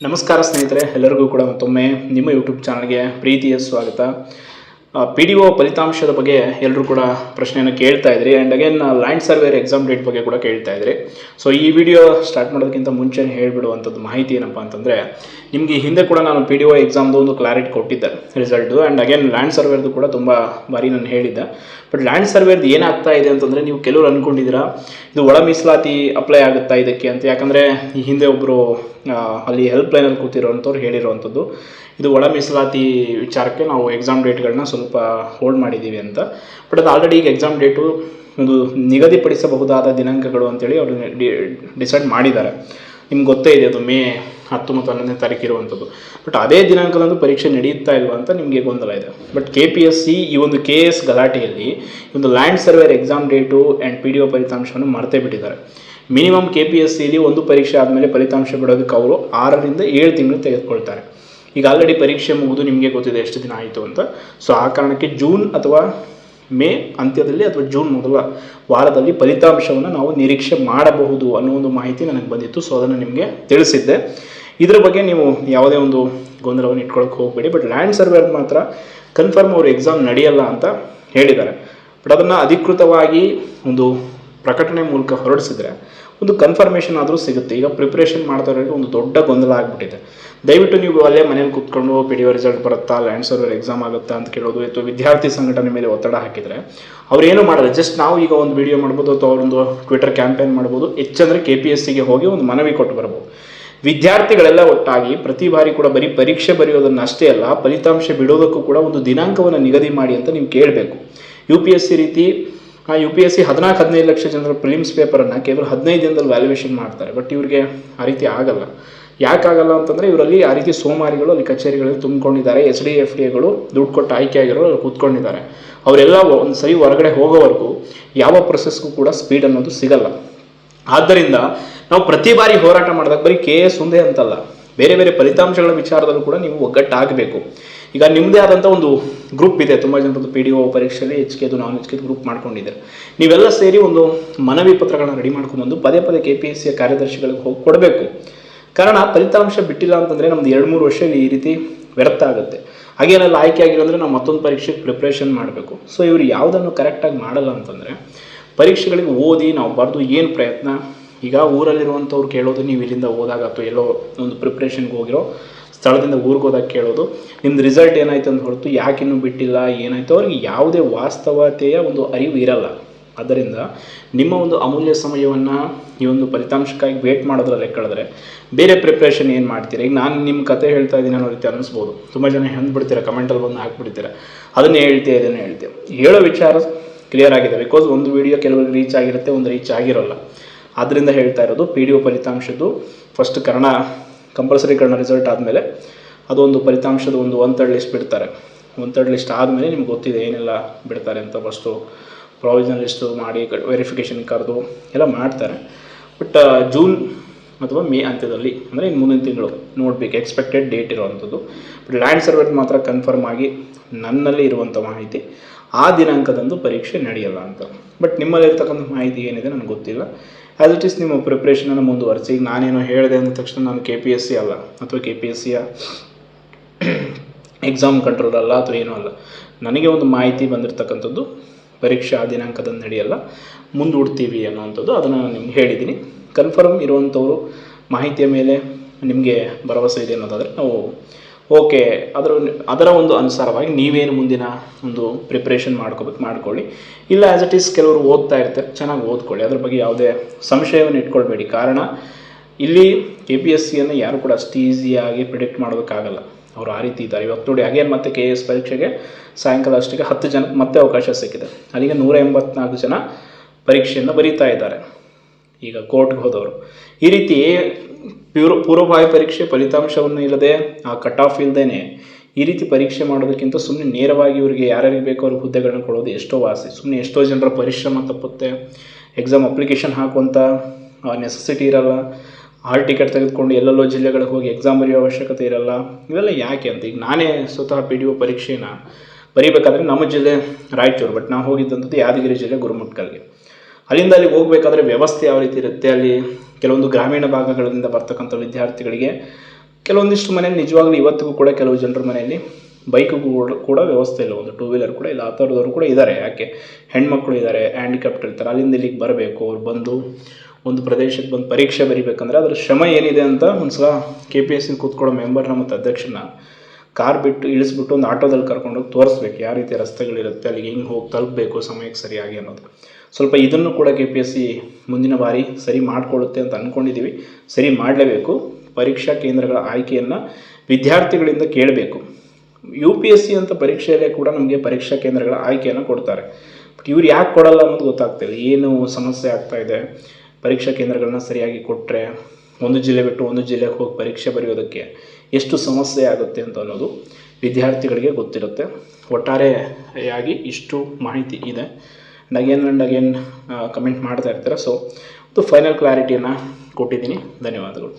ನಮಸ್ಕಾರ ಸ್ನೇಹಿತರೆ ಎಲ್ಲರಿಗೂ ಕೂಡ ಮತ್ತೊಮ್ಮೆ ನಿಮ್ಮ ಯೂಟ್ಯೂಬ್ ಚಾನಲ್ಗೆ ಪ್ರೀತಿಯ ಸ್ವಾಗತ. ಪಿ ಡಿ ಒ ಫಲಿತಾಂಶದ ಬಗ್ಗೆ ಎಲ್ಲರೂ ಕೂಡ ಪ್ರಶ್ನೆಯನ್ನು ಕೇಳ್ತಾ ಇದ್ರಿ. And again land surveyor exam date ಬಗ್ಗೆ ಕೂಡ ಕೇಳ್ತಾ ಇದ್ರಿ. ಸೊ ಈ ವಿಡಿಯೋ ಸ್ಟಾರ್ಟ್ ಮಾಡೋದಕ್ಕಿಂತ ಮುಂಚೆ ಹೇಳಿಬಿಡುವಂಥದ್ದು ಮಾಹಿತಿ ಏನಪ್ಪ ಅಂತಂದರೆ, ನಿಮಗೆ ಹಿಂದೆ ಕೂಡ ನಾನು ಪಿ ಡಿ ಒ ಎಕ್ಸಾಮ್ದು ಒಂದು ಕ್ಲಾರಿಟಿ ಕೊಟ್ಟಿದ್ದೆ ರಿಸಲ್ಟು ಆ್ಯಂಡ್ ಅಗೇನ್ ಲ್ಯಾಂಡ್ ಸರ್ವೇರ್ದು ಕೂಡ ತುಂಬ ಬಾರಿ ನಾನು ಹೇಳಿದ್ದೆ. ಬಟ್ ಲ್ಯಾಂಡ್ ಸರ್ವೇರ್ದು ಏನಾಗ್ತಾ ಇದೆ ಅಂತಂದರೆ, ನೀವು ಕೆಲವರು ಅಂದ್ಕೊಂಡಿದ್ದೀರಾ ಇದು ಒಳ ಮೀಸಲಾತಿ ಅಪ್ಲೈ ಆಗುತ್ತಾ ಇದಕ್ಕೆ ಅಂತ. ಯಾಕಂದರೆ, ಈ ಹಿಂದೆ ಒಬ್ಬರು ಅಲ್ಲಿ ಹೆಲ್ಪ್ ಲೈನಲ್ಲಿ ಕೂತಿರೋವಂಥವ್ರು ಹೇಳಿರುವಂಥದ್ದು, ಇದು ಒಳ ಮೀಸಲಾತಿ ವಿಚಾರಕ್ಕೆ ನಾವು ಎಕ್ಸಾಮ್ ಡೇಟ್ಗಳನ್ನ ಸ್ವಲ್ಪ ಹೋಲ್ಡ್ ಮಾಡಿದ್ದೀವಿ ಅಂತ. ಬಟ್ ಅದು ಆಲ್ರೆಡಿ ಈಗ ಎಕ್ಸಾಮ್ ಡೇಟು ಒಂದು ನಿಗದಿಪಡಿಸಬಹುದಾದ ದಿನಾಂಕಗಳು ಅಂತೇಳಿ ಅವರು ಡಿಸೈಡ್ ಮಾಡಿದ್ದಾರೆ. ನಿಮ್ಗೆ ಗೊತ್ತೇ ಇದೆ ಅದು ಮೇ ಹತ್ತು ಮತ್ತು ಹನ್ನೊಂದನೇ ತಾರೀಕು ಇರುವಂಥದ್ದು. ಬಟ್ ಅದೇ ದಿನಾಂಕದಂದು ಪರೀಕ್ಷೆ ನಡೆಯುತ್ತಾ ಇಲ್ವಾ ಅಂತ ನಿಮಗೆ ಗೊಂದಲ ಇದೆ. But K P S C ಈ ಒಂದು ಕೆ ಎಸ್ ಗಲಾಟೆಯಲ್ಲಿ ಒಂದು land surveyor exam date and P D O ಫಲಿತಾಂಶವನ್ನು ಮರ್ತೇ ಬಿಟ್ಟಿದ್ದಾರೆ. ಮಿನಿಮಮ್ ಕೆ ಪಿ ಎಸ್ ಸಿಲಿ ಒಂದು ಪರೀಕ್ಷೆ ಆದಮೇಲೆ ಫಲಿತಾಂಶ ಬಿಡೋದಕ್ಕೆ ಅವರು ಆರರಿಂದ ಏಳು ತಿಂಗಳು ತೆಗೆದುಕೊಳ್ತಾರೆ. ಈಗ ಆಲ್ರೆಡಿ ಪರೀಕ್ಷೆ ಮುಗಿದು ನಿಮಗೆ ಗೊತ್ತಿದೆ ಎಷ್ಟು ದಿನ ಆಯಿತು ಅಂತ. ಸೊ ಆ ಕಾರಣಕ್ಕೆ ಜೂನ್ ಅಥವಾ ಮೇ ಅಂತ್ಯದಲ್ಲಿ ಅಥವಾ ಜೂನ್ ಮೊದಲ ವಾರದಲ್ಲಿ ಫಲಿತಾಂಶವನ್ನು ನಾವು ನಿರೀಕ್ಷೆ ಮಾಡಬಹುದು ಅನ್ನೋ ಒಂದು ಮಾಹಿತಿ ನನಗೆ ಬಂದಿತ್ತು. ಸೊ ಅದನ್ನು ನಿಮಗೆ ತಿಳಿಸಿದ್ದೆ. ಇದರ ಬಗ್ಗೆ ನೀವು ಯಾವುದೇ ಒಂದು ಗೊಂದಲವನ್ನು ಇಟ್ಕೊಳ್ಳೋಕೆ ಹೋಗಬೇಡಿ. ಬಟ್ ಲ್ಯಾಂಡ್ ಸರ್ವೇರ್ ಮಾತ್ರ ಕನ್ಫರ್ಮ್ ಅವರು ಎಕ್ಸಾಮ್ ನಡೆಯಲ್ಲ ಅಂತ ಹೇಳಿದ್ದಾರೆ. ಬಟ್ ಅದನ್ನು ಅಧಿಕೃತವಾಗಿ ಒಂದು ಪ್ರಕಟಣೆ ಮೂಲಕ ಹೊರಡಿಸಿದ್ರೆ ಒಂದು ಕನ್ಫರ್ಮೇಷನ್ ಆದರೂ ಸಿಗುತ್ತೆ. ಈಗ ಪ್ರಿಪ್ರೇಷನ್ ಮಾಡ್ತಾ ಇರೋರಿಗೆ ಒಂದು ದೊಡ್ಡ ಗೊಂದಲ ಆಗಿಬಿಟ್ಟಿದೆ. ದಯವಿಟ್ಟು ನೀವು ಅಲ್ಲೇ ಮನೇಲಿ ಕೂತ್ಕೊಂಡು ಪಿ ಡಿ ಒ ರಿಸಲ್ಟ್ ಬರುತ್ತಾ ಲ್ಯಾಂಡ್ ಸರ್ವರ್ ಎಕ್ಸಾಮ್ ಆಗುತ್ತಾ ಅಂತ ಕೇಳೋದು, ಅಥವಾ ವಿದ್ಯಾರ್ಥಿ ಸಂಘಟನೆ ಮೇಲೆ ಒತ್ತಡ ಹಾಕಿದರೆ ಅವ್ರು ಏನು ಮಾಡಲ್ಲ ಜಸ್ಟ್ ನಾವು ಈಗ ಒಂದು ವಿಡಿಯೋ ಮಾಡ್ಬೋದು, ಅಥವಾ ಅವರೊಂದು ಟ್ವಿಟರ್ ಕ್ಯಾಂಪೇನ್ ಮಾಡ್ಬೋದು, ಹೆಚ್ಚಂದರೆ ಕೆ ಪಿ ಎಸ್ ಸಿಗೆ ಹೋಗಿ ಒಂದು ಮನವಿ ಕೊಟ್ಟು ಬರ್ಬೋದು. ವಿದ್ಯಾರ್ಥಿಗಳೆಲ್ಲ ಒಟ್ಟಾಗಿ ಪ್ರತಿ ಬಾರಿ ಕೂಡ ಬರೀ ಪರೀಕ್ಷೆ ಬರೆಯೋದನ್ನು ಅಷ್ಟೇ ಅಲ್ಲ, ಫಲಿತಾಂಶ ಬಿಡೋದಕ್ಕೂ ಕೂಡ ಒಂದು ದಿನಾಂಕವನ್ನು ನಿಗದಿ ಮಾಡಿ ಅಂತ ನೀವು ಕೇಳಬೇಕು. ಯು ಪಿ ಎಸ್ ಸಿ ರೀತಿ ಆ ಯು ಪಿ ಎಸ್ ಸಿ ಹದಿನಾಲ್ಕು, ಹದಿನೈದು ಲಕ್ಷ ಜನರ ಪ್ರಿಲಿಮ್ಸ್ ಪೇಪರನ್ನು ಕೇವಲ ಹದಿನೈದು ದಿನದಲ್ಲಿ ವ್ಯಾಲ್ಯೂಯೇಷನ್ ಮಾಡ್ತಾರೆ. ಬಟ್ ಇವರಿಗೆ ಆ ರೀತಿ ಆಗಲ್ಲ. ಯಾಕಾಗಲ್ಲ ಅಂತಂದರೆ ಇವರಲ್ಲಿ ಆ ರೀತಿ ಸೋಮಾರಿಗಳು ಅಲ್ಲಿ ಕಚೇರಿಗಳಲ್ಲಿ ತುಂಬಿಕೊಂಡಿದ್ದಾರೆ. ಎಸ್ ಡಿ ಎಫ್ ಡಿಗಳು ದುಡ್ಡು ಕೊಟ್ಟು ಆಯ್ಕೆ ಆಗಿರೋ ಕೂತ್ಕೊಂಡಿದ್ದಾರೆ. ಅವರೆಲ್ಲ ಒಂದು ಸರಿ ಹೊರಗಡೆ ಹೋಗೋವರೆಗೂ ಯಾವ ಪ್ರೊಸೆಸ್ಗೂ ಕೂಡ ಸ್ಪೀಡ್ ಅನ್ನೋದು ಸಿಗಲ್ಲ. ಆದ್ದರಿಂದ ನಾವು ಪ್ರತಿ ಬಾರಿ ಹೋರಾಟ ಮಾಡಿದಾಗ ಬರೀ ಕೆ ಎಸ್ ಒಂದೇ ಅಂತಲ್ಲ. ಬೇರೆ ಬೇರೆ ಫಲಿತಾಂಶಗಳ ವಿಚಾರದಲ್ಲೂ ಕೂಡ ನೀವು ಒಗ್ಗಟ್ಟಾಗಬೇಕು. ಈಗ ನಿಮ್ಮದೇ ಆದಂಥ ಒಂದು ಗ್ರೂಪ್ ಇದೆ, ತುಂಬ ಜನರದ್ದು ಪಿ ಡಿ ಒ ಪರೀಕ್ಷೆಯಲ್ಲಿ ಎಚ್ ಕೆದು ನಾನ್ ಎಚ್ ಕೆದು ಗ್ರೂಪ್ ಮಾಡ್ಕೊಂಡಿದ್ದಾರೆ ನೀವೆಲ್ಲ ಸೇರಿ ಒಂದು ಮನವಿ ಪತ್ರಗಳನ್ನ ರೆಡಿ ಮಾಡ್ಕೊಂಡ್ಬಂದು ಪದೇ ಪದೇ ಕೆ ಪಿ ಎಸ್ ಸಿಯ ಕಾರ್ಯದರ್ಶಿಗಳಿಗೆ ಹೋಗಿ ಕೊಡಬೇಕು. ಕಾರಣ ಫಲಿತಾಂಶ ಬಿಟ್ಟಿಲ್ಲ ಅಂತಂದರೆ ನಮ್ದು ಎರಡು ಮೂರು ವರ್ಷ ಈ ರೀತಿ ವ್ಯರ್ಥ ಆಗುತ್ತೆ. ಹಾಗೇನೆಲ್ಲ, ಆಯ್ಕೆ ಆಗಿಲ್ಲ ನಾವು ಮತ್ತೊಂದು ಪರೀಕ್ಷೆಗೆ ಪ್ರಿಪ್ರೇಷನ್ ಮಾಡಬೇಕು. ಸೊ ಇವರು ಯಾವುದನ್ನು ಕರೆಕ್ಟಾಗಿ ಮಾಡಲ್ಲ ಅಂತಂದರೆ ಪರೀಕ್ಷೆಗಳಿಗೆ ಓದಿ ನಾವು ಬರೆದು ಏನು ಪ್ರಯತ್ನ, ಈಗ ಊರಲ್ಲಿರುವಂಥವ್ರು ಕೇಳೋದು, ನೀವು ಇಲ್ಲಿಂದ ಹೋದಾಗ ಅಥವಾ ಎಲ್ಲೋ ಒಂದು ಪ್ರಿಪ್ರೇಷನ್ಗೆ ಹೋಗಿರೋ ಸ್ಥಳದಿಂದ ಊರಿಗೆ ಹೋದಾಗ ಕೇಳೋದು, ನಿಮ್ದು ರಿಸಲ್ಟ್ ಏನಾಯ್ತು ಅಂತ ಹೊರತು ಯಾಕೆ ಇನ್ನೂ ಬಿಟ್ಟಿಲ್ಲ, ಏನಾಯ್ತು, ಅವ್ರಿಗೆ ಯಾವುದೇ ವಾಸ್ತವತೆಯ ಒಂದು ಅರಿವು ಇರಲ್ಲ. ಆದ್ದರಿಂದ ನಿಮ್ಮ ಒಂದು ಅಮೂಲ್ಯ ಸಮಯವನ್ನು ಈ ಒಂದು ಫಲಿತಾಂಶಕ್ಕಾಗಿ ವೇಟ್ ಮಾಡೋದ್ರಲ್ಲಿ ಕಳೆದ್ರೆ ಬೇರೆ ಪ್ರಿಪ್ರೇಷನ್ ಏನು ಮಾಡ್ತೀರಾ? ಈಗ ನಾನು ನಿಮ್ಮ ಕತೆ ಹೇಳ್ತಾ ಇದ್ದೀನಿ ಅನ್ನೋ ರೀತಿ ಅನ್ನಿಸ್ಬೋದು. ತುಂಬ ಜನ ಬಿಡ್ತೀರಾ ಕಮೆಂಟಲ್ಲಿ ಬಂದು ಹಾಕ್ಬಿಡ್ತೀರಾ? ಅದನ್ನೇ ಹೇಳ್ತೀಯ ಅದನ್ನು ಹೇಳ್ತೀವಿ ಹೇಳೋ ವಿಚಾರ ಕ್ಲಿಯರ್ ಆಗಿದೆ. ಬಿಕಾಸ್ ಒಂದು ವಿಡಿಯೋ ಕೆಲವರಿಗೆ ರೀಚ್ ಆಗಿರುತ್ತೆ, ಒಂದು ರೀಚ್ ಆಗಿರೋಲ್ಲ. ಆದ್ದರಿಂದ ಹೇಳ್ತಾ ಇರೋದು P D O ಫಲಿತಾಂಶದ್ದು first Kannada compulsory Kannada result ಆದಮೇಲೆ ಅದೊಂದು ಫಲಿತಾಂಶದ ಒಂದು ಒನ್ ತರ್ಡ್ ಲಿಸ್ಟ್ ಬಿಡ್ತಾರೆ. ಒನ್ ತರ್ಡ್ ಲಿಸ್ಟ್ ಆದಮೇಲೆ ನಿಮ್ಗೆ ಗೊತ್ತಿದೆ ಏನೆಲ್ಲ ಬಿಡ್ತಾರೆ ಅಂತ ಫಸ್ಟು ಪ್ರಾವಿಷನಲ್ ಲಿಸ್ಟು ಮಾಡಿ ವೆರಿಫಿಕೇಷನ್ ಕರೆದು ಎಲ್ಲ ಮಾಡ್ತಾರೆ. ಬಟ್ ಜೂನ್ ಅಥವಾ ಮೇ ಅಂತ್ಯದಲ್ಲಿ, ಅಂದರೆ ಇನ್ನು ಮುಂದಿನ ತಿಂಗಳು ನೋಡಬೇಕು ಎಕ್ಸ್ಪೆಕ್ಟೆಡ್ ಡೇಟ್ ಇರುವಂಥದ್ದು. ಬಟ್ ಲ್ಯಾಂಡ್ ಸರ್ವೆಟ್ ಮಾತ್ರ ಕನ್ಫರ್ಮ್ ಆಗಿ ನನ್ನಲ್ಲಿ ಇರುವಂಥ ಮಾಹಿತಿ ಆ ದಿನಾಂಕದಂದು ಪರೀಕ್ಷೆ ನಡೆಯಲ್ಲ ಅಂತ. ಬಟ್ ನಿಮ್ಮಲ್ಲಿರ್ತಕ್ಕಂಥ ಮಾಹಿತಿ ಏನಿದೆ ನನಗೆ ಗೊತ್ತಿಲ್ಲ. ಆ್ಯಸ್ ಇಟ್ ಈಸ್ ನಿಮ್ಮ ಪ್ರಿಪ್ರೇಷನನ್ನು ಮುಂದುವರಿಸಿ. ಈಗ ನಾನೇನೋ ಹೇಳಿದೆ ಅಂದ ತಕ್ಷಣ ನಾನು ಕೆ ಪಿ ಎಸ್ ಸಿ ಅಲ್ಲ, ಅಥವಾ ಕೆ ಪಿ ಎಸ್ ಸಿಯ ಎಕ್ಸಾಮ್ ಕಂಟ್ರೋಲ್ ಅಲ್ಲ, ಅಥವಾ ಏನೂ ಅಲ್ಲ. ನನಗೆ ಒಂದು ಮಾಹಿತಿ ಬಂದಿರತಕ್ಕಂಥದ್ದು, ಪರೀಕ್ಷಾ ದಿನಾಂಕದ ನಡೆಯಲ್ಲ, ಮುಂದೂಡ್ತೀವಿ ಅನ್ನೋವಂಥದ್ದು ಅದನ್ನು ನಾನು ನಿಮ್ಗೆ ಹೇಳಿದ್ದೀನಿ. ಕನ್ಫರ್ಮ್ ಇರುವಂಥವರು ಮಾಹಿತಿಯ ಮೇಲೆ ನಿಮಗೆ ಭರವಸೆ ಇದೆ ಅನ್ನೋದಾದರೆ ನಾವು ಓಕೆ ಅದರ ಅದರ ಒಂದು ಅನುಸಾರವಾಗಿ ನೀವೇನು ಮುಂದಿನ ಒಂದು ಪ್ರಿಪ್ರೇಷನ್ ಮಾಡ್ಕೋಬೇಕು, ಮಾಡ್ಕೊಳ್ಳಿ. ಇಲ್ಲ ಆ್ಯಸ್ ಇಟ್ ಈಸ್ ಕೆಲವರು ಓದ್ತಾ ಇರ್ತಾರೆ, ಚೆನ್ನಾಗಿ ಓದ್ಕೊಳ್ಳಿ. ಅದ್ರ ಬಗ್ಗೆ ಯಾವುದೇ ಸಂಶಯವನ್ನು ಇಟ್ಕೊಳ್ಬೇಡಿ. ಕಾರಣ, ಇಲ್ಲಿ ಕೆ ಪಿ ಎಸ್ ಸಿಯನ್ನು ಯಾರು ಕೂಡ ಅಷ್ಟು ಈಸಿಯಾಗಿ ಪ್ರಿಡಿಕ್ಟ್ ಮಾಡೋದಕ್ಕಾಗಲ್ಲ ಅವರು ಆ ರೀತಿ ಇದ್ದಾರೆ. ಇವತ್ತು ನೋಡಿ, ಹಾಗೇನು ಮತ್ತೆ ಕೆ ಎಸ್ ಪರೀಕ್ಷೆಗೆ ಸಾಯಂಕಾಲ ಅಷ್ಟಿಗೆ ಹತ್ತು ಜನಕ್ಕೆ ಮತ್ತೆ ಅವಕಾಶ ಸಿಕ್ಕಿದೆ. ಅಲ್ಲಿಗೆ ನೂರ ಎಂಬತ್ನಾಲ್ಕು ಜನ ಪರೀಕ್ಷೆಯನ್ನು ಬರೀತಾ ಇದ್ದಾರೆ. ಈಗ ಕೋರ್ಟ್ಗೆ ಹೋದವರು. ಈ ರೀತಿ ಪೂರ್ವ ಪೂರ್ವಭಾವಿ ಪರೀಕ್ಷೆ ಫಲಿತಾಂಶವನ್ನು ಇಲ್ಲದೆ ಆ ಕಟ್ ಆಫ್ ಇಲ್ಲದೇನೆ ಈ ರೀತಿ ಪರೀಕ್ಷೆ ಮಾಡೋದಕ್ಕಿಂತ ಸುಮ್ಮನೆ ನೇರವಾಗಿ ಇವರಿಗೆ ಯಾರ್ಯಾರಿಗೆ ಬೇಕೋ ಅವ್ರಿಗೆ ಹುದ್ದೆಗಳನ್ನ ಕೊಡೋದು ಎಷ್ಟೋ ವಾಸಿ. ಸುಮ್ಮನೆ ಎಷ್ಟೋ ಜನರ ಪರಿಶ್ರಮ ತಪ್ಪುತ್ತೆ. ಎಕ್ಸಾಮ್ ಅಪ್ಲಿಕೇಶನ್ ಹಾಕುವಂಥ ನೆಸೆಸಿಟಿ ಇರಲ್ಲ. ಹಾಲ್ ಟಿಕೆಟ್ ತೆಗೆದುಕೊಂಡು ಎಲ್ಲೆಲ್ಲೋ ಜಿಲ್ಲೆಗಳಿಗೆ ಹೋಗಿ ಎಕ್ಸಾಮ್ ಬರೆಯೋ ಅವಶ್ಯಕತೆ ಇರಲ್ಲ. ಇವೆಲ್ಲ ಯಾಕೆ ಅಂತ ಈಗ ನಾನೇ ಸ್ವತಃ ಪಿ ಡಿ ಒ ಪರೀಕ್ಷೆನ ಬರೀಬೇಕಾದ್ರೆ ನಮ್ಮ ಜಿಲ್ಲೆ ರಾಯಚೂರು ಬಟ್ ನಾವು ಹೋಗಿದ್ದಂಥದ್ದು ಯಾದಗಿರಿ ಜಿಲ್ಲೆ ಗುರುಮಟ್ಕಲ್ಗೆ. ಅಲ್ಲಿಂದ ಅಲ್ಲಿಗೆ ಹೋಗಬೇಕಾದ್ರೆ ವ್ಯವಸ್ಥೆ ಯಾವ ರೀತಿ ಇರುತ್ತೆ? ಅಲ್ಲಿ ಕೆಲವೊಂದು ಗ್ರಾಮೀಣ ಭಾಗಗಳಿಂದ ಬರ್ತಕ್ಕಂಥ ವಿದ್ಯಾರ್ಥಿಗಳಿಗೆ ಕೆಲವೊಂದಿಷ್ಟು ಮನೆ ನಿಜವಾಗ್ಲೂ ಇವತ್ತಿಗೂ ಕೂಡ ಕೆಲವು ಜನರ ಮನೆಯಲ್ಲಿ ಬೈಕು ಕೂಡ- ವ್ಯವಸ್ಥೆ ಇಲ್ಲ. ಒಂದು ಟೂ ವೀಲರ್ ಕೂಡ ಇಲ್ಲ. ಆ ಥರದವರು ಕೂಡ ಇದ್ದಾರೆ. ಯಾಕೆ? ಹೆಣ್ಮಕ್ಳು ಇದ್ದಾರೆ ಹ್ಯಾಂಡಿಕ್ಯಾಪ್ಟ್ ಇರ್ತಾರೆ. ಅಲ್ಲಿಂದ ಇಲ್ಲಿಗೆ ಬರಬೇಕು. ಅವ್ರು ಬಂದು ಒಂದು ಪ್ರದೇಶಕ್ಕೆ ಬಂದು ಪರೀಕ್ಷೆ ಬರಿಬೇಕಂದ್ರೆ ಅದ್ರ ಶ್ರಮ ಏನಿದೆ ಅಂತ ಒಂದು ಸಲ ಕೆ ಪಿ ಎಸ್ ಸಿ ಕೂತ್ಕೊಳ್ಳೋ ಮೆಂಬರ್ನ ಮತ್ತು ಅಧ್ಯಕ್ಷನ ಕಾರ್ ಬಿಟ್ಟು ಇಳಿಸ್ಬಿಟ್ಟು ಒಂದು ಆಟೋದಲ್ಲಿ ಕರ್ಕೊಂಡೋಗಿ ತೋರಿಸ್ಬೇಕು ಯಾವ ರೀತಿ ರಸ್ತೆಗಳಿರುತ್ತೆ, ಅಲ್ಲಿಗೆ ಹೆಂಗೆ ಹೋಗಿ ತಲುಪಬೇಕು ಸಮಯಕ್ಕೆ ಸರಿಯಾಗಿ ಅನ್ನೋದು. ಸ್ವಲ್ಪ ಇದನ್ನು ಕೂಡ ಕೆ ಪಿ ಎಸ್ ಸಿ ಮುಂದಿನ ಬಾರಿ ಸರಿ ಮಾಡಿಕೊಳ್ಳುತ್ತೆ ಅಂತ ಅಂದ್ಕೊಂಡಿದ್ದೀವಿ ಸರಿ ಮಾಡಲೇಬೇಕು. ಪರೀಕ್ಷಾ ಕೇಂದ್ರಗಳ ಆಯ್ಕೆಯನ್ನು ವಿದ್ಯಾರ್ಥಿಗಳಿಂದ ಕೇಳಬೇಕು. ಯು ಪಿ ಎಸ್ ಸಿ ಅಂತ ಪರೀಕ್ಷೆಯಲ್ಲೇ ಕೂಡ ನಮಗೆ ಪರೀಕ್ಷಾ ಕೇಂದ್ರಗಳ ಆಯ್ಕೆಯನ್ನು ಕೊಡ್ತಾರೆ. ಬಟ್ ಇವ್ರು ಯಾಕೆ ಕೊಡಲ್ಲ ಅನ್ನೋದು ಗೊತ್ತಾಗ್ತಿಲ್ಲ ಏನು ಸಮಸ್ಯೆ ಆಗ್ತಾ ಇದೆ? ಪರೀಕ್ಷಾ ಕೇಂದ್ರಗಳನ್ನ ಸರಿಯಾಗಿ ಕೊಟ್ಟರೆ ಒಂದು ಜಿಲ್ಲೆ ಬಿಟ್ಟು ಒಂದು ಜಿಲ್ಲೆಗೆ ಹೋಗಿ ಪರೀಕ್ಷೆ ಬರೆಯೋದಕ್ಕೆ ಎಷ್ಟು ಸಮಸ್ಯೆ ಆಗುತ್ತೆ ಅಂತ ಅನ್ನೋದು ವಿದ್ಯಾರ್ಥಿಗಳಿಗೆ ಗೊತ್ತಿರುತ್ತೆ. ಒಟ್ಟಾರೆಯಾಗಿ ಇಷ್ಟು ಮಾಹಿತಿ ಇದೆ. ಅಗೇನ್ ಆ್ಯಂಡ್ ಅಗೇನ್ ಕಮೆಂಟ್ ಮಾಡ್ತಾ ಇರ್ತಾರೆ? ಸೊ ಫೈನಲ್ ಕ್ಲಾರಿಟಿಯನ್ನು ಕೊಟ್ಟಿದ್ದೀನಿ. ಧನ್ಯವಾದಗಳು.